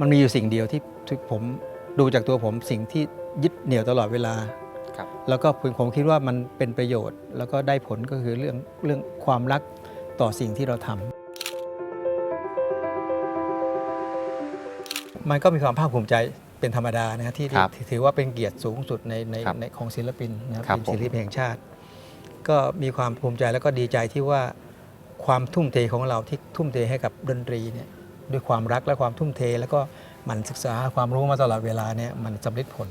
มันมีอยู่สิ่งเดียวที่ที่ผมดูจากตัวผมสิ่งที่ยึดเหนี่ยวตลอดเวลาครับแล้วก็ผมผมคิดว่ามันเป็นประโยชน์ แล้วก็ได้ผลก็คือเรื่องเรื่องความรักต่อสิ่งที่เราทำมันก็มีความภาคภูมิใจเป็นธรรมดานะฮะที่ครับที่ถือว่าเป็นเกียรติสูงสุดในในครับในของศิลปินนะครับครับเป็นผมศิลปินแห่งชาติ ก็มีความภูมิใจแล้วก็ดีใจที่ว่าความทุ่มเทของเราที่ทุ่มเทให้กับดนตรีเนี่ย ด้วยความรักและความทุ่มเท แล้วก็มันศึกษาความรู้มาตลอดเวลาเนี่ยมันสำเร็จผล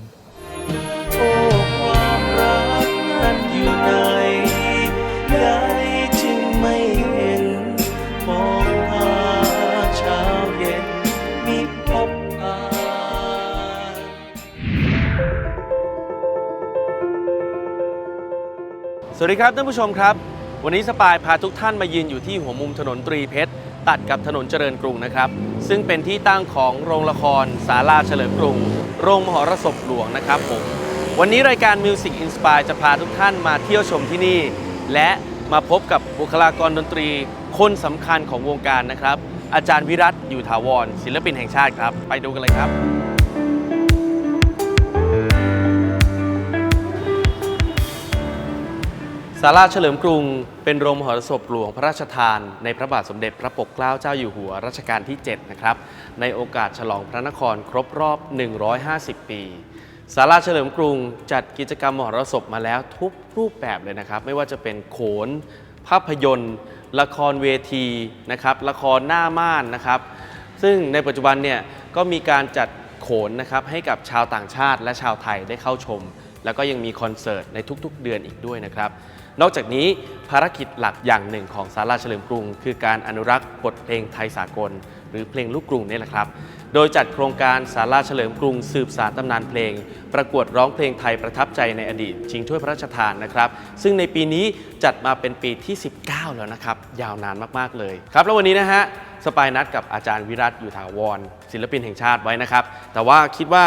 โอ้ความรักนั้นอยู่ไหนใครจึงไม่เห็นมองหาเช้าเย็นมีพบผ่านสวัสดีครับท่านผู้ชมครับ วันนี้สปายพาทุกท่านมายืนอยู่ที่หัวมุมถนนตรีเพชร ตัดกับถนนเจริญกรุงนะครับ ซึ่งเป็นที่ตั้งของโรงละครศาลาเฉลิมกรุง โรงมหรสพหลวงนะครับผมวันนี้รายการ Music Inspire จะพาทุกท่านมาเที่ยวชมที่นี่ และมาพบกับบุคลากรดนตรีคนสำคัญของวงการนะครับ อาจารย์วิรัตอยู่ถาวรศิลปินแห่งชาติครับ ไปดูกันเลยครับ ศาลาเฉลิมกรุงเป็นโรงมหรสพหลวงพระราชทาน ในพระบาทสมเด็จพระปกเกล้าเจ้าอยู่หัวรัชกาลที่ 7 นะครับ ในโอกาสฉลองพระนครครบรอบ 150 ปีศาลาเฉลิมกรุงจัดกิจกรรมมหรสพมาแล้วทุกรูปแบบเลยนะครับ ไม่ว่าจะเป็นโขน ภาพยนตร์ ละครเวทีนะครับละครหน้าม่านนะครับ ซึ่งในปัจจุบันเนี่ยก็มีการจัดโขนนะครับให้กับชาวต่างชาติและชาวไทยได้เข้าชม แล้วก็ยังมีคอนเสิร์ตในทุกๆ เดือนอีกด้วยนะครับ นอกจากนี้ภารกิจหลักอย่างหนึ่งของศาลาเฉลิมกรุง คือการอนุรักษ์บทเพลงไทยสากล หรือเพลงลูกกรุงนี่แหละครับ โดยจัดโครงการศาลาเฉลิมกรุง สืบสารตำนานเพลง ประกวดร้องเพลงไทยประทับใจในอดีต ชิงถ้วยพระราชทานนะครับ ซึ่งในปีนี้จัดมาเป็นปีที่ 19 แล้วนะครับ ยาวนานมากๆเลยครับ แล้ววันนี้นะฮะสปายนัดกับอาจารย์วิรัตอยู่ถาวร ศิลปินแห่งชาติไว้นะครับ แต่ว่าคิดว่า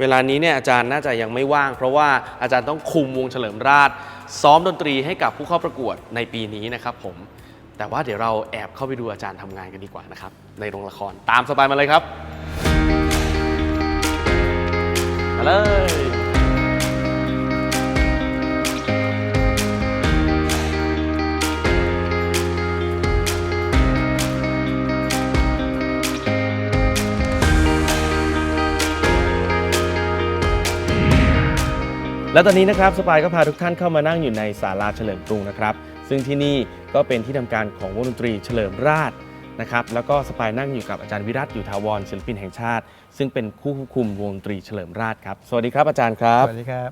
เวลานี้เนี่ยอาจารย์น่าจะยังไม่ว่าง เพราะว่าอาจารย์ต้องคุมวงเฉลิมราช ซ้อมดนตรีให้กับผู้เข้าประกวดในปีนี้นะครับผม แต่ว่าเดี๋ยวเราแอบเข้าไปดูอาจารย์ทำงานกันดีกว่านะครับ ในโรงละครตามสบายมาเลยครับ มาเลย และตอนนี้นะครับสปายก็พาทุกท่านเข้ามานั่งอยู่ในศาลาเฉลิมกรุงนะครับ ซึ่งที่นี่ก็เป็นที่ทำการของวงดนตรีเฉลิมราชนะครับแล้วก็สปายนั่งอยู่กับอาจารย์วิรัตอยู่ทาวรศิลปินแห่งชาติ ซึ่งเป็นผู้ควบคุมวงดนตรีเฉลิมราชครับสวัสดีครับอาจารย์ครับสวัสดีครับ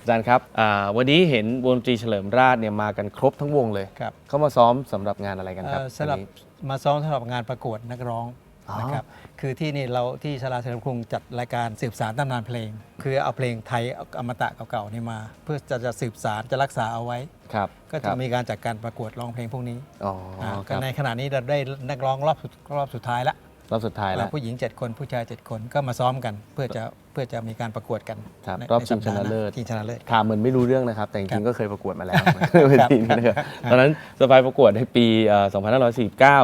อาจารย์ครับอ่าวันนี้เห็นวงดนตรีเฉลิมราชเนี่ยมากันครบทั้งวงเลยครับเข้ามาซ้อมสำหรับงานอะไรกันครับเอ่อสำหรับวันนี้มาซ้อมสำหรับงานประกวดนักร้องอ๋อ นะครับคือที่นี่เราที่ชลาเฉลิมกรุงจัดรายการสืบสารตำนานเพลง คือเอาเพลงไทยอมตะเก่าๆนี่มา เพื่อจะจะสืบสารจะรักษาเอาไว้ ครับก็คจะรับมีการจัดการประกวดร้องเพลงพวกนี้อ๋ออาคก็รับในขณะนี้เราได้นักร้องรอบสุดรอบสุดท้ายละรอบสุดท้ายแล้ว ผู้หญิง 7 คนผู้ชาย 7 คนก็มาซ้อมกัน เพื่อจะเพื่อจะมีการประกวดกันครับในรอบในชิงชนะสัปดาห์หาเลิศชิงชนะเลิศ ถามเหมือนไม่รู้เรื่องนะครับ แต่จครัริงบๆก็เคยประกวดมาแล้วครับเวทีนี้นะครับครับตอนนั้นสปายประกวดในปีเอ่อ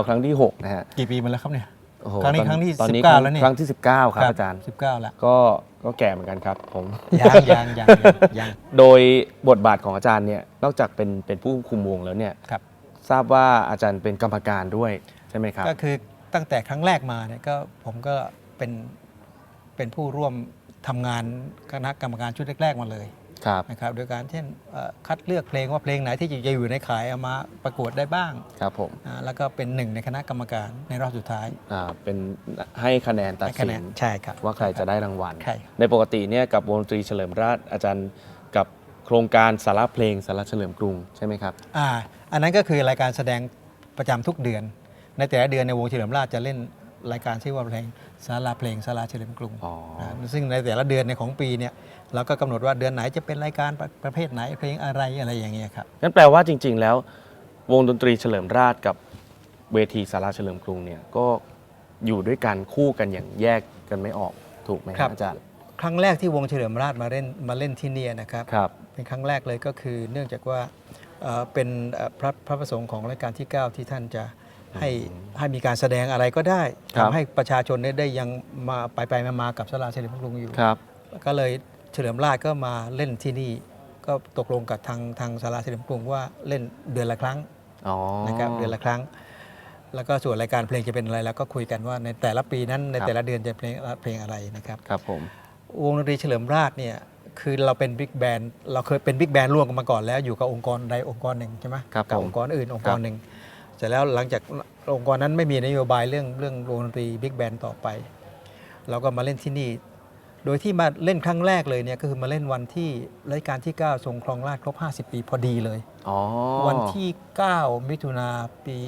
2549 ครั้งที่ 6 นะฮะ กี่ปีมาแล้วครับเนี่ย โอ้โหครั้งนี้ตอครั้งที่ตอนนี้19แล้วนี่ ครั้งที่ 19 ครับอาจารย์ 19แล้วก็ก็แก่เหมือนกันครับผมยังยังยังยังยังโดยบทบาทของอาจารย์เนี่ยนอกจากเป็นเป็นผู้คุมวงแล้วเนี่ยครับ ทราบว่าอาจารย์เป็นกรรมการด้วยใช่ไหมครับ ก็คือตั้งแต่ครั้งแรกมาเนี่ยก็ผมก็เป็นเป็นผู้ร่วมทำงานคณะกรรมการชุดแรก ๆ มาเลย ครับนะครับโดยการเช่นเอ่อคัดเลือกเพลงว่าเพลงไหนที่จะอยู่ในขายเอามาประกวดได้บ้างครับผมอ่าแล้วก็เป็นหนึ่งในคณะกรรมการในรอบสุดท้ายอ่าเป็นให้คะแนนตัดให้คะสิแนนนใช่ครับว่าใครจะได้รางวัลใช่ในปกติเนี่ยกับวงดนตรีเฉลิมราชอาจารย์กับโครงการสาระเพลงสาระเฉลิมกรุงใช่ไหมครับอ่าอันนั้นก็คือรายการแสดงประจำทุกเดือน ในแต่ละเดือนในวงเฉลิมราชจะเล่นรายการชื่อว่าเพลงสาราเพลงสาราเฉลิมกรุงอ๋อนะซึ่งในแต่ละเดือนในของปีเนี่ย เราก็กำหนดว่าเดือนไหนจะเป็นรายการประประเภทไหนเพลงอะไรอะไรอย่างเงี้ยครับงั้นแปลว่าจริง ๆ แล้ว วงดนตรีเฉลิมราชกับเวทีสาราเฉลิมกรุงเนี่ยก็อยู่ด้วยกันคู่กันอย่างแยกกันไม่ออกถูกไหมครับอาจารย์ครั้งแรกที่วงเฉลิมราชมาเล่นมาเล่นที่เนี่ยนะครับครับเป็นครั้งแรกเลยก็คือ เนื่องจากว่าเอ่อเป็นเอ่อพระพระประสงค์ของรัชกาลที่ 9 ที่ท่านจะให้ให้มีการแสดงอะไรก็ได้ครับทำให้ประชาชนได้ได้ยังมาไปไปมามากับสลาเฉลิมพระกรุงอยู่ครับก็เลย เฉลิมราชก็มาเล่นที่นี่ ก็ตกลงกับทางทางสาราเฉลิมกรุงว่าเล่นเดือนละครั้งอ๋อนะครับเดือนละครั้ง แล้วก็ส่วนรายการเพลงจะเป็นอะไรแล้วก็คุยกันว่าในแต่ละปีนั้นในครับแต่ละเดือนจะเพลงเพลงอะไรนะครับครับผมวงดนตรีเฉลิมราชเนี่ยคือเราเป็นบิ๊กแบนด์เราเคยเป็นบิ๊กแบนด์ร่วมกันมาก่อนแล้วอยู่กับองค์กรใดองค์กรหนึ่งใช่ไหมครับกับผมองค์กรอื่นองค์คกรัรบหนึ่งเสร็จแล้วหลังจากองค์กรนั้นไม่มีนโยบายเรื่องเรื่องวงดนตรีบิ๊กแบนด์ต่อไป เราก็มาเล่นที่นี่ โดยที่มาเล่นครั้งแรกเลยเนี่ยก็คือมาเล่นวันที่รายการที่ 9 ทรงครองราชย์ครบ 50 ปีพอดีเลยอ๋อวันที่ 9 มิถุนาปี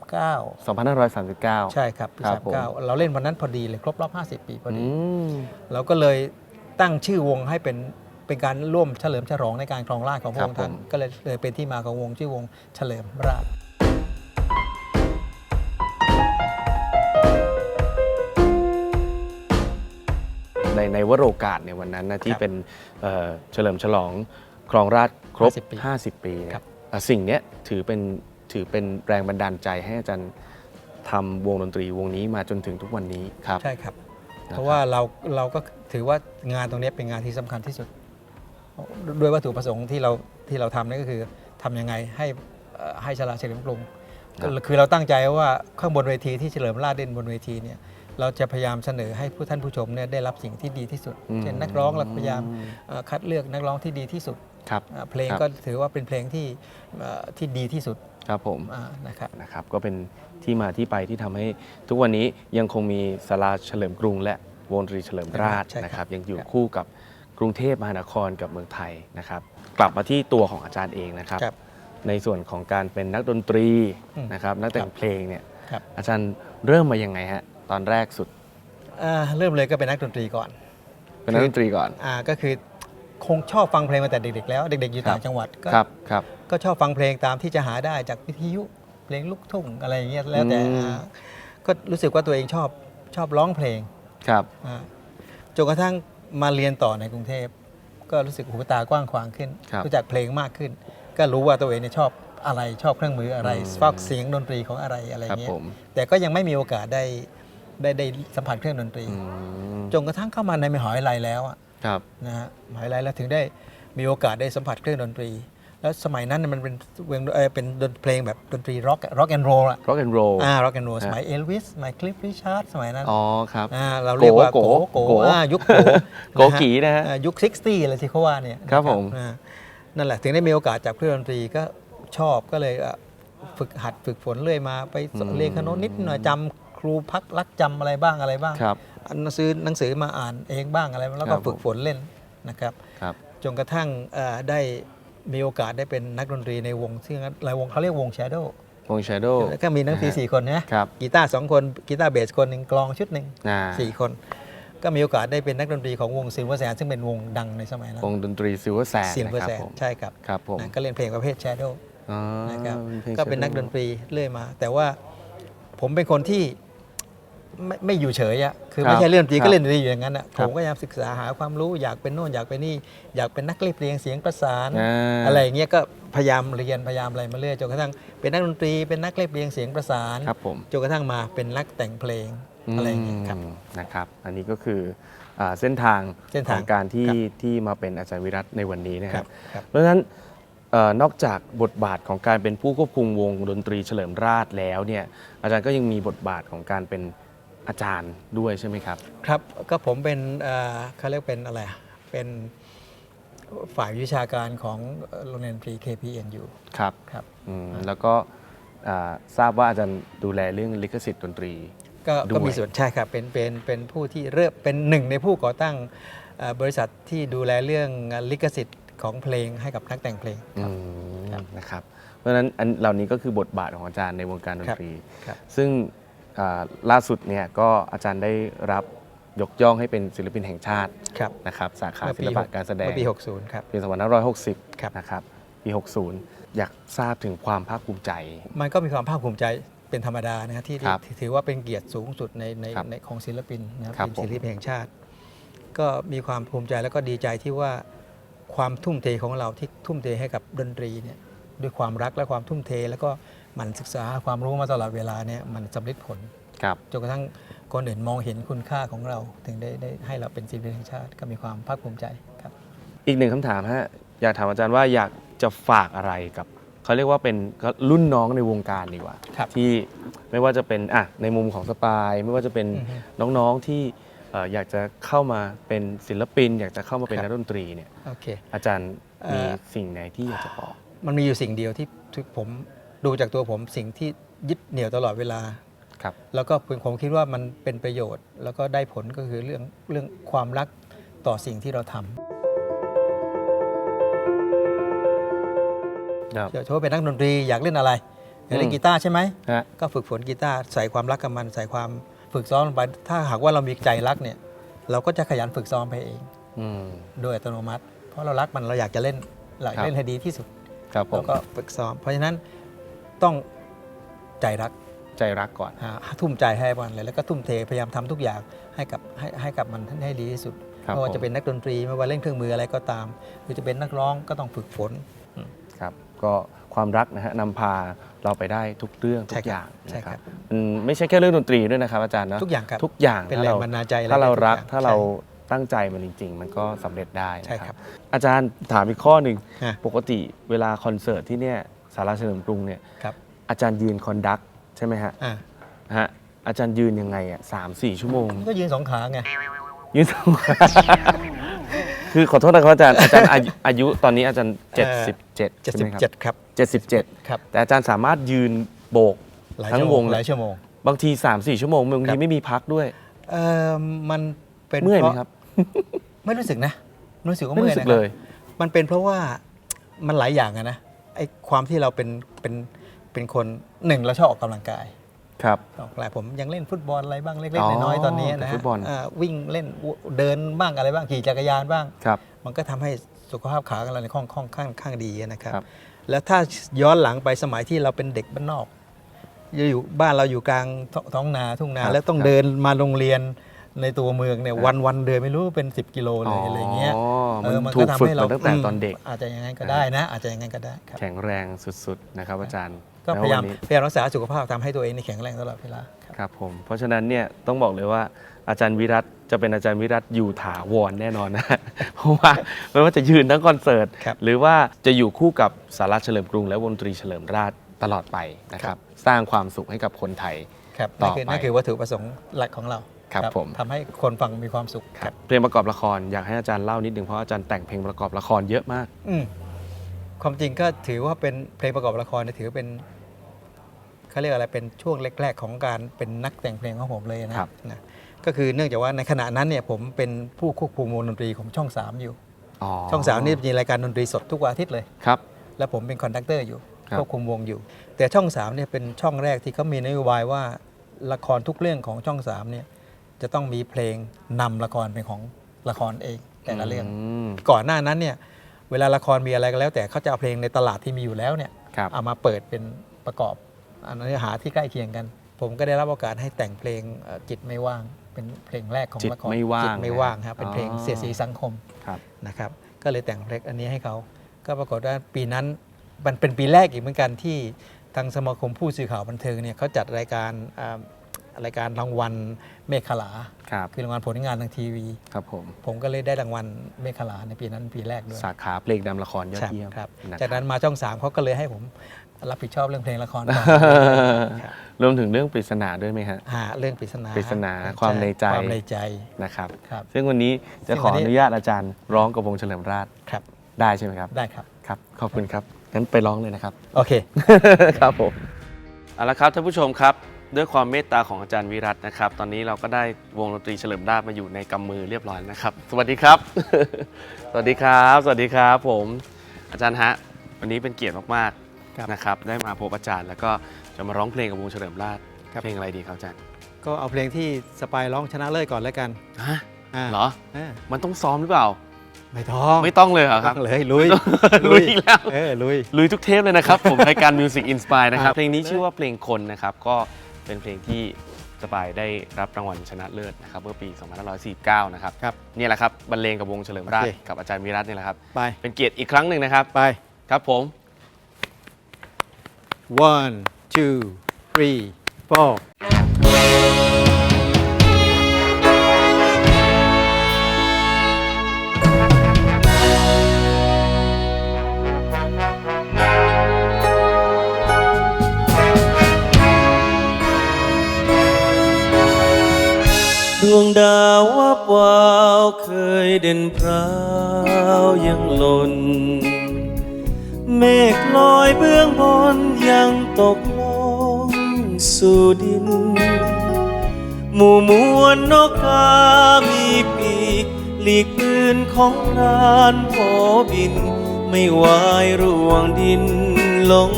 39 2539 ใช่ครับ ปีครับผม39 เราเล่นวันนั้นพอดีเลยครบรอบ 50 ปีพออืดีมเราก็เลยตั้งชื่อวงให้เป็นเป็นการร่วมเฉลิมฉลองในการครองราชย์ของพระองค์ท่านก็เลยเลยเป็นที่มาของวงชื่อวงเฉลิมราช ในในวโรกาสในวันนั้นนะที่ครับเป็นเอ่อเฉลิมฉลองครองราชย์ครบ50ปี50 ปีเนี่ครัยบอะสิ่งเนี้ยถือเป็นถือเป็นแรงบันดาลใจให้อาจารย์ทำวงดนตรีวงนี้มาจนถึงทุกวันนี้ครับใช่ครับนะครับเพราะว่าเราเราก็ถือว่างานตรงนี้เป็นงานที่สำคัญที่สุด ด้วยวัตถุประสงค์ที่เราที่เราทำนั่นก็คือทำยังไงให้เอ่อให้ชลาเฉลิมกรุงก็คือเราตั้งใจว่าข้างบนเวทีที่เฉลิมราชเด่นบนเวทีเนี่ย เราจะพยายามเสนอให้ผู้ท่านผู้ชมเนี่ยได้รับสิ่งที่ดีที่สุดอืมเช่นนักร้องเราพยายามเอ่อคัดเลือกนักร้องที่ดีที่สุดครับอ่าเพลงครับก็ถือว่าเป็นเพลงที่เอ่อที่ดีที่สุดครับผมอ่านะครับนะครับก็เป็นที่มาที่ไปที่ทำให้ทุกวันนี้ยังคงมีศาลาเฉลิมกรุง และวงดนตรีเฉลิมราชใช่ครับนะครับ ยังอยู่ครับคู่กับกรุงเทพมหานครกับเมืองไทยนะครับ กลับมาที่ตัวของอาจารย์เองนะครับครับในส่วนของการเป็นนักดนตรีอืมนะครับนักแต่ครังบเพลงเนี่ยครับอาจารย์เริ่มมายังไงฮะ ตอนแรกสุดอ่าเริ่มเลยก็เป็นนักดนตรีก่อน เป็นนักดนตรีก่อน อ่าก็คือคงชอบฟังเพลงมาแต่เด็กๆแล้ว เด็กๆอยู่ครับต่างจังหวัดก็ครับครับก็ชอบฟังเพลงตามที่จะหาได้จากวิทยุเพลงลูกทุ่งอะไรอย่างเงี้ยแล้วแต่อืมอ่าก็รู้สึกว่าตัวเองชอบชอบร้องเพลงครับอ่าจนกระทั่งมาเรียนต่อในกรุงเทพ ก็รู้สึกหูตากว้างขวางขึ้น ครับรู้จักเพลงมากขึ้น ก็รู้ว่าตัวเองเนี่ยชอบอะไรชอบเครื่องมืออะไรอืมฟังเสียงดนตรีของอะไรอะไรครับเงี้ยผม แต่ก็ยังไม่มีโอกาสได้ ได้ได้สัมผัสเครื่องดนตรีอืมจนกระทั่งเข้ามาในมหาวิทยาลัยแล้วอะครับนะฮะมหาวิทยาลัยแล้วถึงได้มีโอกาสได้สัมผัสเครื่องดนตรี แล้วสมัยนั้นน่ะมันเป็นวงเอ่อเป็นดนเพลงแบบดนตรีร็อกร็อกแอนด์โรลอะ rock and roll อ่าร็อกแอนด์โรลฮะสมัยเอลวิสสมัยคลิฟริชาร์ดสมัยนั้นอ๋อครับอ่าเราเรียกว่าโกโกโกโกโกอ่ายุคโกโกกีนะฮะอ่ายุค60อะไรที่เขาว่าเนี่ยครับนะผมอ่านั่นแหละถึงได้มีโอกาสจับเครื่องดนตรีก็ชอบก็เลยอะฝึกหัดฝึกฝนเรื่อยมาไปสอนเรียนคโนนิดหน่อยจำค รูพักรักจำอะไรบ้างอะไรบ้างครับอ่านหนังสือหนังสือมาอ่านเองบ้างอะไรแล้วครัก็บฝึกฝนเล่นนะครับครับจนกระทั่งเอ่อได้มีโอกาสได้เป็นนักดนตรีในวงซึ่งในวงเขาเรียกวง Shadow วง shadow แล้วก็มีนักดนตรีสี่คนนะครับกีตาร์สองคนกีตาร์เบสคนหนึ่งกลองชุดหนึ่งอ่าสี่คน ก็มีโอกาสได้เป็นนักดนตรีของวงซิลเวอร์แซนซึ่งเป็นวงดังในสมัยนั้นวงดนตรี silver sand ซิลเวอนะร์คแซรับนผมใช่ครับครับผมนะก็เล่นเพลงประเภท Shadow อ๋อนะครับพลงก็เป็นนัก shadow ดนตรีเรื่อยมา แต่ว่าผมเป็นคนที่ ไม่ไม่อยู่เฉยอะคือครัไม่บใช่เล่นดนตรีครัก็บเล่นดนตรีอยู่อย่างนั้นอะคผรับมก็พยายามศึกษาหาความรู้อยากเป็นโน่นอยากเป็นนี่อยากเป็นนักเล่นเพลงเสียงประสาน อ่า อะไรอย่างเงี้ยก็พยายามเรียนพยายามอะไรมาเรื่อยจนกระทั่งเป็นนักดนตรีเป็นนักเล่นเพลงเสียงประสานครับผม จนกระทั่งมาเป็นนักแต่งเพลงอะไรอย่างเงี้ยครับมนะครับ อันนี้ก็คืออ่าเส้นทางเส้นขทางองการที่ครับ ที่มาเป็นอาจารย์วิรัตในวันนี้นะครับครับ เพราะฉะนั้นเอ่อนอกจากบทบาทของการเป็นผู้ควบคุมวงดนตรีเฉลิมราชแล้วเนี่ยอาจารย์ก็ยังมีบทบาทของการเป็น อาจารย์ด้วยใช่ไหมครับ ครับก็ผมเป็นเอ่อเขาเรียกเป็นอะไรอะเป็นฝ่ายวิชาการของโรงเรียนดนตรี KPNU ครับครับอืมแล้วก็อ่าทราบว่าอาจารย์ดูแลเรื่องลิขสิทธิ์ดนตรีก็ด้วยก็มีส่วนใช่ครับเป็นเป็นเป็นผู้ที่เริ่มเป็นหนึ่งในผู้ก่อตั้งเอ่อบริษัทที่ดูแลเรื่องลิขสิทธิ์ของเพลงให้กับนักแต่งเพลงครับอืมครับนะครับ เพราะฉะนั้นอันเหล่านี้ก็คือบทบาทของอาจารย์ในวงการดนตรีครับซึ่งอ่า ล่าสุดเนี่ยก็อาจารย์ได้รับยกย่องให้เป็นศิลปินแห่งชาติครับนะครับสาขาเมื่อศิปีลปะหการแสดงเมื่อปี 60 ครับปีครับ2560นะครับปี 60 อยากทราบถึงความภาคภูมิใจ มันก็มีความภาคภูมิใจเป็นธรรมดานะครับที่ครับที่ถือว่าเป็นเกียรติสูงสุดในในครับในของศิลปินนะครับครับเป็นผมศิลปินแห่งชาติ ก็มีความภูมิใจแล้วก็ดีใจที่ว่าความทุ่มเทของเราที่ทุ่มเทให้กับดนตรีเนี่ยด้วยความรักและความทุ่มเทแล้วก็ห มันศึกษาความรู้มาตลอดเวลาเนี่ยมันสำเร็จผลครับ จนกระทั่งคนอื่นมองเห็นคุณค่าของเรา ถึงได้ได้ให้เราเป็นศิลปินแห่งชาติก็มีความภาคภูมิใจครับ อีกหนึ่งคำถามฮะอยากถามอาจารย์ว่าอยากจะฝากอะไรกับเขาเรียกว่าเป็นรุ่นน้องในวงการดีกว่า ครับที่ไม่ว่าจะเป็นอะในมุมของสปายไม่ว่าจะเป็นอือฮึน้องๆที่เอ่ออยากจะเข้ามาเป็นศิลปิน อยากจะเข้ามาเป็นครับ นักดนตรีเนี่ยโอเค อาจารย์เอ่อมีสิ่งไหนที่อยากจะบอก มันมีอยู่สิ่งเดียวที่ที่ผม ดูจากตัวผมสิ่งที่ยึดเหนี่ยวตลอดเวลา ครับ แล้วก็ผมคิดว่ามันเป็นประโยชน์ แล้วก็ได้ผลก็คือเรื่องเรื่องความรักต่อสิ่งที่เราทำครับเดี๋ยวโชว์เป็นนักดนตรีอยากเล่นอะไรอยากเล่อืนมกีตาร์ใช่ไหม ฮะ ก็ฝึกฝนกีตาร์ใส่ความรักกับมันใส่ความฝึกซ้อมลงไปถ้าหากว่าเรามีใจรักเนี่ย เราก็จะขยันฝึกซ้อมไปเอง อืม โดยอัตโนมัติ เพราะเรารักมันเราอยากจะเล่นอยากครับเล่นให้ดีที่สุดครับผแล้ม วก็ฝึกซ้อม เพราะฉะนั้น ต้องใจรักใจรักก่อน อ่าทุ่มใจให้มันเลยแล้วก็ทุ่มเทพยายามทำทุกอย่างให้กับให้ให้กับมันให้ดีที่สุดครับไม่ว่าผมจะเป็นนักดนตรีไม่ว่าเล่นเครื่องมืออะไรก็ตาม หรือจะเป็นนักร้องก็ต้องฝึกฝน ครับก็ความรักนะฮะนำพาเราไปได้ทุกเรื่องทุใช่กครับอย่างใช่นะคครัรับบ มันไม่ใช่แค่เรื่องดนตรีด้วยนะครับอาจารย์นะทุกอย่างครับ ทุกอย่างเป็นถ้าแรงเราบันดาลใจอะไรถ้าเรารักทุกอย่างถ้าเราใช่ตั้งใจมันจริง ๆ มันก็สำเร็จได้นะใช่ครับอาจารย์ถามอีกข้อหนึ่งฮะ ปกติเวลาคอนเสิร์ตที่เนี่ย สาราเฉลิมกรุงเนี่ยครับอาจารย์ยืนคอนดักใช่ไหมฮะอ่าฮะอาจารย์ยืนยังไงอะสามสี่ชั่วโมงก็ยืนสองขาไง ยืนสองขาคือขอโทษนะครับอาจารย์อาจารย์อายุอายุตอนนี้อาจารย์เอ่อ77 ใช่ไหมครับ 77 ครับ 77 ครับ แต่อาจารย์สามารถยืนโบกหลายทั้งชั่ววโมงงเลหลายยชั่วโมง บางที 3 4 ชั่วโมงบางครัทีบ ไม่มีพักด้วย เออมันเป็นเมื่อยไหมพาะครับ ไม่รู้สึกนะไม่รู้สึกว่าไม่เมื่อยรู้สึนะกคเลรับย มันเป็นเพราะว่ามันหลายอย่างอะนะ ไอ้ความที่เราเป็นเป็นเป็นคนหนึ่งเราชอบออกกำลังกายครับ ออกกำลังกายผมยังเล่นฟุตบอลอะไรบ้างเล็กอ๋อๆน้อยๆตอนนี้เป็นนะฟุฮะตบอลอ่าวิ่งเล่นเดินบ้างอะไรบ้างขี่จักรยานบ้าง ครับ มันก็ทำให้สุขภาพขาของเราในค่อนข้างข้างข้างดีนะครับ ครับ แล้วถ้าย้อนหลังไปสมัยที่เราเป็นเด็กบ้านนอกอยู่บ้านเราอยู่กลางทท้องนาทุ่งนาครับแล้วต้องครับเดินมาโรงเรียน ในตัวเมืองเนี่ยวันวันๆเดินไม่รู้เป็น 10 กิโลเลยอะไรเงี้ยอ๋อเอมันอมันถูก็กทำฝึกให้เรามาตั้งแต่ตอนเด็กมอาจจะอย่างนั้นก็ได้นะ อาจจะอย่างนั้นก็ได้ครับแข็งแรงสุดๆนะครับอาจารย์ก็แล้วพยายามวันนี้พยายามรักษาสุขภาพทำให้ตัวเองในแข็งแรงตลอดเวลาครับครับผมเพราะฉะนั้นเนี่ยต้องบอกเลยว่าอาจารย์วิรัตจะเป็นอาจารย์วิรัตอยู่ถาวรแน่นอนนะเพราะว่าไม่ว่าจะยืนทั้งคอนเสิร์ตครับหรือว่าจะอยู่คู่กับสาราเฉลิมกรุงและวงดนตรีเฉลิมราชตลอดไปนะครับ สร้างความสุขให้กับคนไทยครับต่นั่อนคือไปนั่นคือวัตถุประสงค์หลักของเรา ครับผม ทำให้คนฟังมีความสุขครับเพลงประกอบละครอยากให้อาจารย์เล่านิดนึงเพราะอาจารย์แต่งเพลงประกอบละครเยอะมาก อืมความจริงก็ถือว่าเป็นเพลงประกอบละครเนี่ยถือเป็นเขาเรียกอะไรเป็นช่วงแรก ๆ ของการเป็นนักแต่งเพลงของผมเลยนะครับ นะก็คือเนื่องจากว่าในขณะนั้นเนี่ยผมเป็นผู้ควบคุมวงดนตรีของช่อง 3 อยู่ ช่อง3นี่มีรายการดนตรีสดทุกวันอาทิตย์เลย ครับ แล้วผมเป็นคอนดักเตอร์อยู่ครับ ควบคุมวงอยู่ แต่ช่อง3เนี่ยเป็นช่องแรกที่เขามีนโยบายว่าละครทุกเรื่องของช่อง3เนี่ย จะต้องมีเพลงนำละครเป็นของละครเองแต่ละเรื่อง มก่อนหน้านั้นเนี่ยเวลาละครมีอะไรก็แล้ว แต่เขาจะเอาเพลงในตลาดที่มีอยู่แล้วเนี่ยครับ เอามาเปิดเป็นประกอบอันเนื้อหาที่ใกล้เคียงกัน ผมก็ได้รับโอกาสให้แต่งเพลงเอ่อจิตไม่ว่าง เป็นเพลงแรกของจิตละครไม่ว่างจิตไม่ว่างนะครับเป็นเพลงอ๋อ เสียดสีสังคม ครับ นะครับก็เลยแต่งเพลงอันนี้ให้เขา ก็ปรากฏว่าปีนั้นมันเป็นปีแรกอีกเหมือนกันที่ทางสมาคมผู้สื่อข่าวบันเทิงเนี่ยเขาจัดรายการอ่า รายการรางวัลเมฆขลาครับคือรางวัลผลงานทางทีวี ครับผม ผมก็เลยได้รางวัลเมฆขลาในปีนั้นปีแรกด้วยสาขาเพลงนำละครยอดใช่เยี่ยมครับะจากนั้นมาช่องสามเขาก็เลยให้ผมรับผิดชอบเรื่องเพลงละครต่อครับรวมถึงเรื่องปริศนาด้วยไหมฮะหาเรื่องปริศนาปริศนาความในใจความในใจนะครับครับซึ่งวันนี้จะขออนุญาตอาจารย์ร้องกับวงเฉลิมราชครับ ได้ใช่ไหมครับ ได้ครับ ครับ ขอบคุณครับ งั้นไปร้องเลยนะครับ โอเค ครับผม เอาละครับท่านผู้ชมครับ ด้วยความเมตตาของอาจารย์วิรัตนะครับ ตอนนี้เราก็ได้วงดนตรีเฉลิมราชมาอยู่ในกำมือเรียบร้อยแล้วนะครับ สวัสดีครับ สวัสดีครับ สวัสดีครับผมอาจารย์ฮะ วันนี้เป็นเกียรติมากครับๆนะครับ ได้มาพบอาจารย์ แล้วก็จะมาร้องเพลงกับวงเฉลิมราชครับ เพลงอะไรดีครับอาจารย์ก็เอาเพลงที่สปายร้องชนะเลิศก่อนแล้วกันฮะาเหรอามันต้องซ้อมหรือเปล่า ไม่ท้องไม่ต้องเลยเหรอครับ ต้องเลยลุยลุยอีกแล้ว เออลุย ลุยทุกเทปเลยนะครับ ผมรายการ Music Inspire นะครับ เพลงนี้ชื่อว่าเพลงคนนะครับ ก็ เป็นเพลงที่สปายได้รับรางวัลชนะเลิศนะครับเมื่อปี 2549 นะครับครับนี่แหละครับบรรเลงกับวงเฉลิมราชโอเค กับอาจารย์วิรัตนี่แหละครับ ไป เป็นเกียรติอีกครั้งหนึ่งนะครับ ไป ครับผม one two three four วงดาววับวาวเคยเด่นพราวยังหล่น เมฆลอยเบื้องบนยังตกลงสู่ดิน หมู่มวลนกกามีปีก หลีกปืนของนานพอบิน ไม่วายร่วงดินลง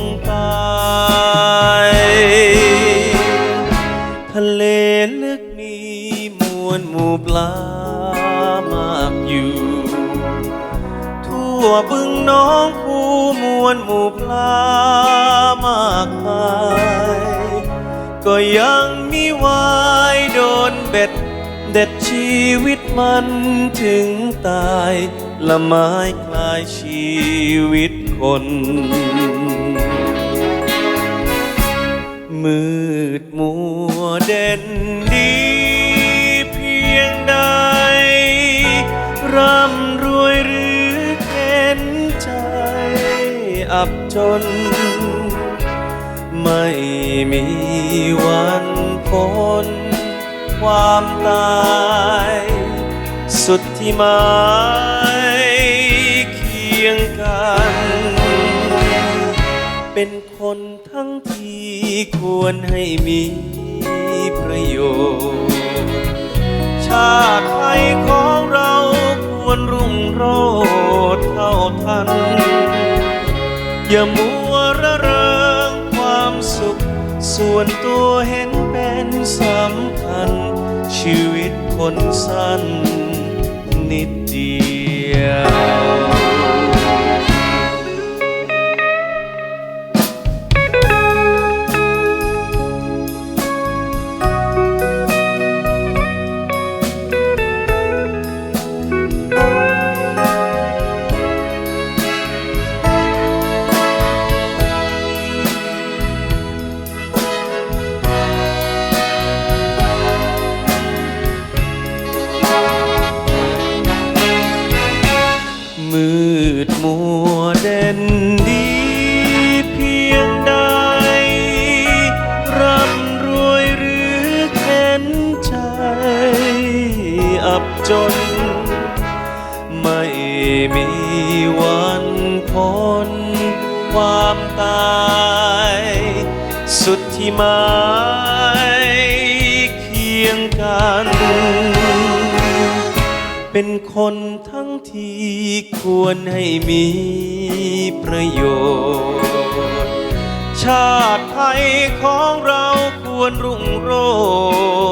องคูมวลหมู่ปลามากมายก็ยังมีวายโดนเบ็ด เด็ดชีวิตมันถึงตาย ละไม้คลายชีวิตคนมืด จน ไม่มีวันพ้นความตาย สุดที่หมายเคียงกัน เป็นคนทั้งที่ควรให้มีประโยชน์ชาติไทยของเราควรรุ่งโรจน์เท่าทัน อย่ามัวระเริงความสุข ส่วนตัวเห็นเป็นสำคัญ ชีวิตคนสั้นนิดเดียว กันเป็นคนทั้งที่ควรให้มีประโยชน์ ชาติไทยของเราควรรุ่งโร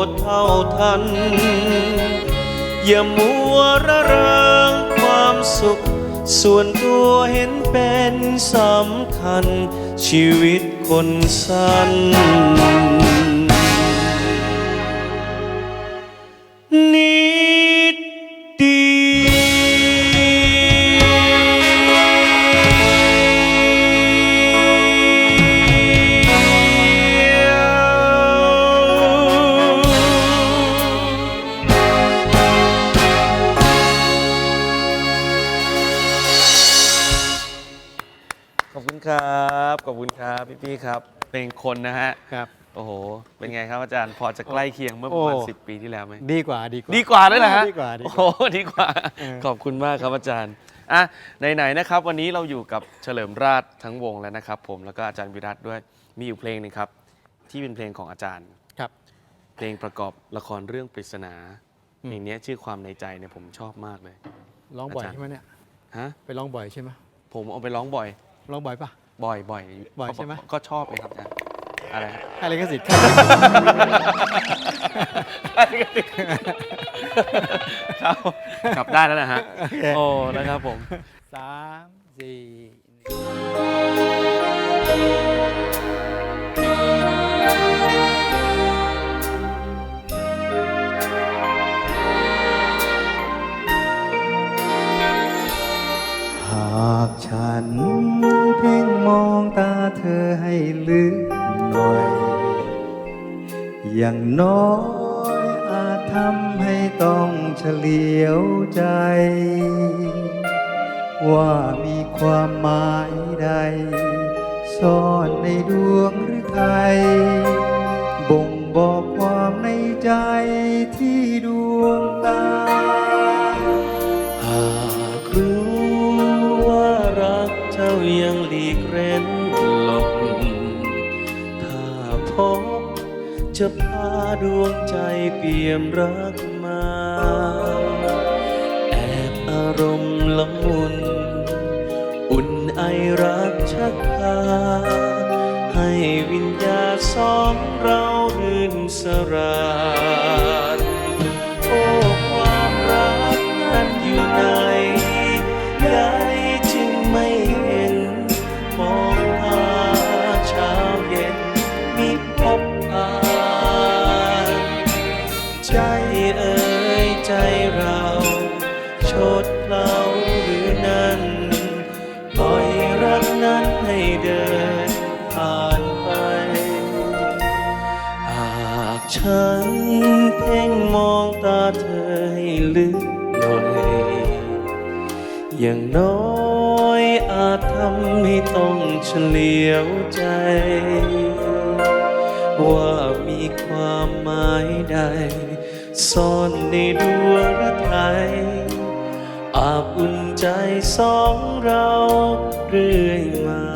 จน์เท่าทัน อย่ามัวระเริงความสุข ส่วนตัวเห็นเป็นสำคัญ ชีวิตคนสั้น นิดเดียวขอบคุณครับ ขอบคุณครับ พี่พี่ๆครับเป็นคนนะฮะ ครับ โอ้โห เป็นไงครับอาจารย์พอจะใกล้เคียงเมื่อประมาณโอ้ สิปีที่แล้วไหมดีกว่าดีกว่า ดีกว่าด้วยนะฮะดีกว่าดีกว่าโอ้โหดีกว่า เออ ขอบคุณมากครับอาจารย์อะไหนๆนะครับ วันนี้เราอยู่กับเฉลิมราชทั้งวงแล้วนะครับ ผมแล้วก็อาจารย์วิรัตด้วยมีอยู่เพลงหนึ่งครับ ที่เป็นเพลงของอาจารย์ ครับ เพลงประกอบละครเรื่องปริศนาอืม เพลงนี้ชื่อความในใจเนี่ยผมชอบมากเลยร้องบ่อยอาจารย์ใช่ไหมเนี่ยฮะไปร้องบ่อยใช่ไหมผมเอาไปร้องบ่อย ร้องบ่อยปะ บ่อยบ่อยบ่อยใช่ไหม ก็ชอบเลยครับอาจารย์ อะไรฮะค่าลิขสิทธิ์ครับกลับได้แล้วนะฮะโอ้ นะครับผม สามสี่หากฉันเพ่งมองตาเธอให้ลึกหน่น่ อยอย่างน้อยอาจทำให้ต้องเฉลียวใจ ว่ามีความหมายใด ซ่อนในดวงหรือไทยบ่งบอกความในใจที่ดวงตา หากรู้ว่ารักเจ้ายังหลีกเร้นหลบ พบ จะพาดวงใจเปี่ยมรักมา แอบอารมณ์ละมุน อุ่นไอรักชักพา ให้วิญญาณสองเรารื่นสรา ฉันเพ่งมองตาเธอให้ลึกหน่อย อย่างน้อยอาจทำให้ต้องเฉลียวใจ ว่ามีความหมายใด ซ่อนในดวงฤทัยอาบอุ่นใจสองเราเรื่อยมา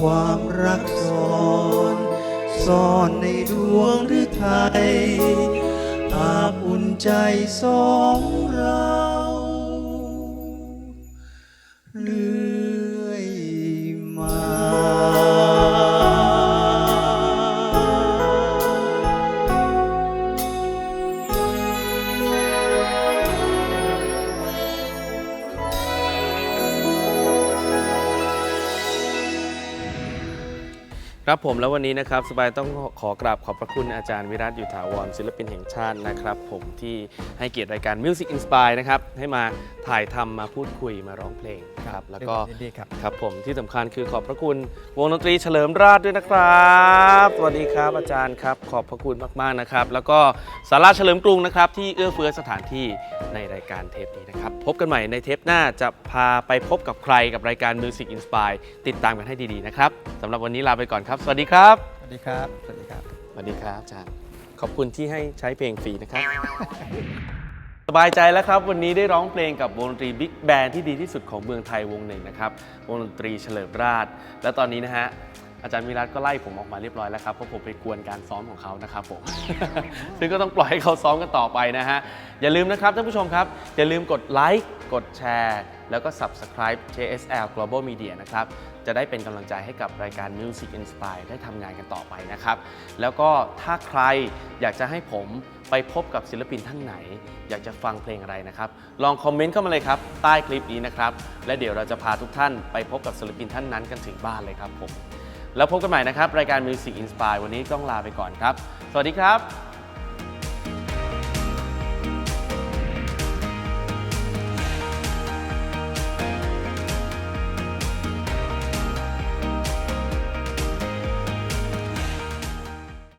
ความรักซ่อนซ่อนในดวงหรือไทยอาบอุ่นใจสองเรา ครับผมแล้ววันนี้นะครับสบายต้องขอกราบขอบพระคุณอาจารย์วิรัตอยู่ถาวรศิลปินแห่งชาตินะครับ ผมที่ให้เกียรติรายการ Music Inspire นะครับให้มาถ่ายทำมาพูดคุยมาร้องเพลงครับแล้วก็ยินดีครับครับผมที่สำคัญคือขอบพระคุณวงดนตรีเฉลิมราชด้วยนะครับสวัสดีครับอาจารย์ครับ ขอบพระคุณมากๆนะครับ แล้วก็สาราเฉลิมกรุงนะครับ ที่เอื้อเฟื้อสถานที่ในรายการเทปนี้นะครับพบกันใหม่ในเทปหน้าจะพาไปพบกับใครกับรายการ Music Inspire ติดตามกันให้ดีๆนะครับสำหรับวันนี้ลาไปก่อนครับสวัสดีครับ สวัสดีครับ สวัสดีครับ สวัสดีครับอาจารย์ ขอบคุณที่ให้ใช้เพลงฟรีนะครับ สบายใจแล้วครับ วันนี้ได้ร้องเพลงกับวงดนตรีบิ๊กแบนด์ที่ดีที่สุดของเมืองไทยวงหนึ่งนะครับ วงดนตรีเฉลิมราช และตอนนี้นะฮะอาจารย์วิรัตก็ไล่ผมออกมาเรียบร้อยแล้วครับเพราะผมไปกวนการซ้อมของเขานะครับผม ซึ่งก็ต้องปล่อยให้เขาซ้อมกันต่อไปนะฮะ อย่าลืมนะครับท่านผู้ชมครับ อย่าลืมกดไลค์กดแชร์ แล้วก็ Subscribe JSL Global Media นะครับ จะได้เป็นกำลังใจให้กับรายการ Music Inspire ได้ทำงานกันต่อไปนะครับ แล้วก็ถ้าใครอยากจะให้ผมไปพบกับศิลปินท่านไหน อยากจะฟังเพลงอะไรนะครับ ลองคอมเมนต์เข้ามาเลยครับ ใต้คลิปนี้นะครับ และเดี๋ยวเราจะพาทุกท่านไปพบกับศิลปินท่านนั้นกันถึงบ้านเลยครับผม แล้วพบกันใหม่นะครับ รายการ Music Inspire วันนี้ต้องลาไปก่อนครับ สวัสดีครับ